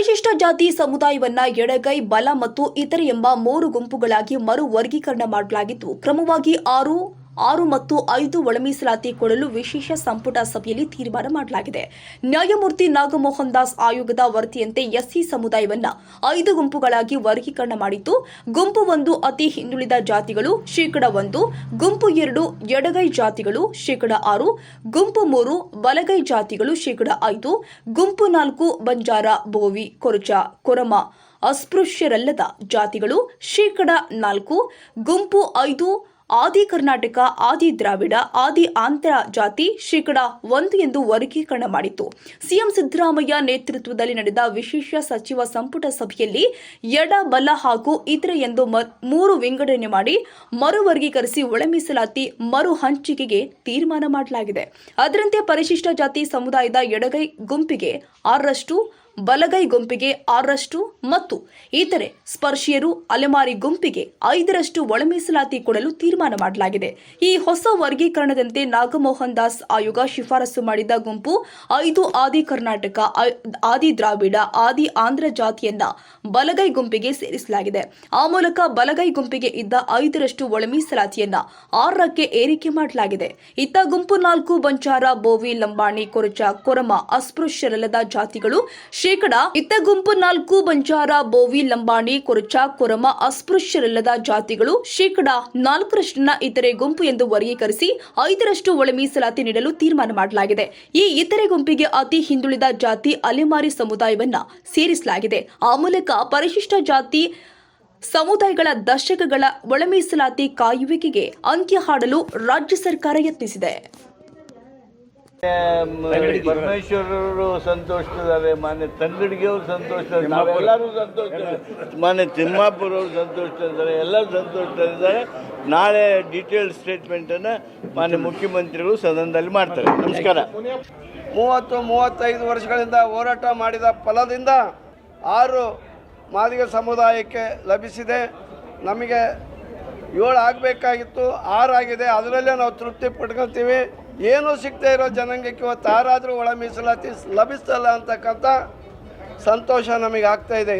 ಪರಿಶಿಷ್ಟ ಜಾತಿ ಸಮುದಾಯವನ್ನ ಎಡಗೈ, ಬಲ ಮತ್ತು ಇತರೆ ಎಂಬ ಮೂರು ಗುಂಪುಗಳಾಗಿ ಮರು ವರ್ಗೀಕರಣ ಮಾಡಲಾಗಿದ್ದು ಕ್ರಮವಾಗಿ ಆರು ಆರು ಮತ್ತು ಐದು ಒಳಮೀಸಲಾತಿ ಕೊಡಲು ವಿಶೇಷ ಸಂಪುಟ ಸಭೆಯಲ್ಲಿ ತೀರ್ಮಾನ ಮಾಡಲಾಗಿದೆ. ನ್ಯಾಯಮೂರ್ತಿ ನಾಗಮೋಹನ್ ದಾಸ್ ಆಯೋಗದ ವರದಿಯಂತೆ ಎಸ್ಸಿ ಸಮುದಾಯವನ್ನ ಐದು ಗುಂಪುಗಳಾಗಿ ವರ್ಗೀಕರಣ ಮಾಡಿದ್ದು, ಗುಂಪು ಒಂದು ಅತಿ ಹಿಂದುಳಿದ ಜಾತಿಗಳು, ಶೇಕಡ ಒಂದು, ಗುಂಪು ಎರಡು ಎಡಗೈ ಜಾತಿಗಳು, ಶೇಕಡ ಆರು, ಗುಂಪು ಮೂರು ಬಲಗೈ ಜಾತಿಗಳು, ಶೇಕಡ ಐದು, ಗುಂಪು ನಾಲ್ಕು ಬಂಜಾರ, ಬೋವಿ, ಕೊರಚ, ಕೊರಮ, ಅಸ್ಪೃಶ್ಯರಲ್ಲದ ಜಾತಿಗಳು, ಶೇಕಡ ನಾಲ್ಕು, ಗುಂಪು ಐದು ಆದಿ ಕರ್ನಾಟಕ, ಆದಿ ದ್ರಾವಿಡ, ಆದಿ ಆಂತರ ಜಾತಿ ಶೇಕಡ ಒಂದು ಎಂದು ವರ್ಗೀಕರಣ ಮಾಡಿತ್ತು. ಸಿಎಂ ಸಿದ್ದರಾಮಯ್ಯ ನೇತೃತ್ವದಲ್ಲಿ ನಡೆದ ವಿಶೇಷ ಸಚಿವ ಸಂಪುಟ ಸಭೆಯಲ್ಲಿ ಎಡ, ಬಲ ಹಾಗೂ ಇತರೆ ಎಂದು ಮೂರು ವಿಂಗಡಣೆ ಮಾಡಿ ಮರು ವರ್ಗೀಕರಿಸಿ ಒಳಮೀಸಲಾತಿ ಮರು ಹಂಚಿಕೆಗೆ ತೀರ್ಮಾನ ಮಾಡಲಾಗಿದೆ. ಅದರಂತೆ ಪರಿಶಿಷ್ಟ ಜಾತಿ ಸಮುದಾಯದ ಎಡಗೈ ಗುಂಪಿಗೆ ಆರರಷ್ಟು ಬಲಗೈ ಗುಂಪಿಗೆ ಆರರಷ್ಟು ಮತ್ತು ಇತರೆ ಸ್ಪರ್ಶಿಯರು ಅಲೆಮಾರಿ ಗುಂಪಿಗೆ ಐದರಷ್ಟು ಒಳಮೀಸಲಾತಿ ಕೊಡಲು ತೀರ್ಮಾನ ಮಾಡಲಾಗಿದೆ. ಈ ಹೊಸ ವರ್ಗೀಕರಣದಂತೆ ನಾಗಮೋಹನ್ ದಾಸ್ ಆಯೋಗ ಶಿಫಾರಸು ಮಾಡಿದ ಗುಂಪು ಐದು ಆದಿ ಕರ್ನಾಟಕ ಆದಿ ದ್ರಾವಿಡ, ಆದಿ ಆಂಧ್ರ ಜಾತಿಯನ್ನ ಬಲಗೈ ಗುಂಪಿಗೆ ಸೇರಿಸಲಾಗಿದೆ. ಆ ಮೂಲಕ ಬಲಗೈ ಗುಂಪಿಗೆ ಇದ್ದ ಐದರಷ್ಟು ಒಳಮೀಸಲಾತಿಯನ್ನ ಆರಕ್ಕೆ ಏರಿಕೆ ಮಾಡಲಾಗಿದೆ. ಇತ್ತ ಗುಂಪು ನಾಲ್ಕು ಬಂಚಾರ, ಬೋವಿ, ಲಂಬಾಣಿ, ಕೊರಚ, ಕೊರಮ, ಅಸ್ಪೃಶ್ಯರಲ್ಲದ ಜಾತಿಗಳು ಶೇಕಡ ಇತ್ತ ಗುಂಪು ನಾಲ್ಕು ಬಂಜಾರ, ಬೋವಿ, ಲಂಬಾಣಿ, ಕೊರಚ, ಕೊರಮ, ಅಸ್ಪೃಶ್ಯರಲ್ಲದ ಜಾತಿಗಳು ಶೇಕಡ ನಾಲ್ಕರಷ್ಟನ್ನ ಇತರೆ ಗುಂಪು ಎಂದು ವರ್ಗೀಕರಿಸಿ ಐದರಷ್ಟು ಒಳ ಮೀಸಲಾತಿ ನೀಡಲು ತೀರ್ಮಾನ ಮಾಡಲಾಗಿದೆ. ಈ ಇತರೆ ಗುಂಪಿಗೆ ಅತಿ ಹಿಂದುಳಿದ ಜಾತಿ ಅಲೆಮಾರಿ ಸಮುದಾಯವನ್ನ ಸೇರಿಸಲಾಗಿದೆ. ಆ ಮೂಲಕ ಪರಿಶಿಷ್ಟ ಜಾತಿ ಸಮುದಾಯಗಳ ದಶಕಗಳ ಒಳ ಮೀಸಲಾತಿ ಕಾಯುವಿಕೆಗೆ ಅಂತ್ಯ ಹಾಡಲು ರಾಜ್ಯ ಸರ್ಕಾರ ಯತ್ನಿಸಿದೆ. ಪರಮೇಶ್ವರರು ಸಂತೋಷದಾರೆ ಮಾನ್ಯ ತಂಗಡಿಗೆ ಅವರು ಸಂತೋಷ ನಾವೆಲ್ಲರೂ ಸಂತೋಷ ಮಾನ್ಯ ತಿಮ್ಮಾಪುರ ಅವರು ಸಂತೋಷದಿದ್ದಾರೆ ಎಲ್ಲರೂ ಸಂತೋಷದಿದ್ದಾರೆ ನಾಳೆ ಡೀಟೇಲ್ ಸ್ಟೇಟ್ಮೆಂಟನ್ನು ಮಾನ್ಯ ಮುಖ್ಯಮಂತ್ರಿಗಳು ಸದನದಲ್ಲಿ ಮಾಡ್ತಾರೆ. ನಮಸ್ಕಾರ. ಮೂವತ್ತು ಮೂವತ್ತೈದು ವರ್ಷಗಳಿಂದ ಹೋರಾಟ ಮಾಡಿದ ಫಲದಿಂದ ಆರು ಮಾದಿಗ ಸಮುದಾಯಕ್ಕೆ ಲಭಿಸಿದೆ. ನಮಗೆ ಏಳು ಆಗಬೇಕಾಗಿತ್ತು ಆರು ಆಗಿದೆ. ಅದರಲ್ಲೇ ನಾವು ತೃಪ್ತಿ ಪಡ್ಕೊತೀವಿ ಏನೂ ಸಿಗ್ತಾ ಇರೋ ಜನಾಂಗಕ್ಕೆ ಇವತ್ತು ಯಾರಾದರೂ ಒಳ ಮೀಸಲಾತಿ ಲಭಿಸ್ತಲ್ಲ ಅಂತಕ್ಕಂಥ ಸಂತೋಷ ನಮಗೆ ಆಗ್ತಾ ಇದೆ.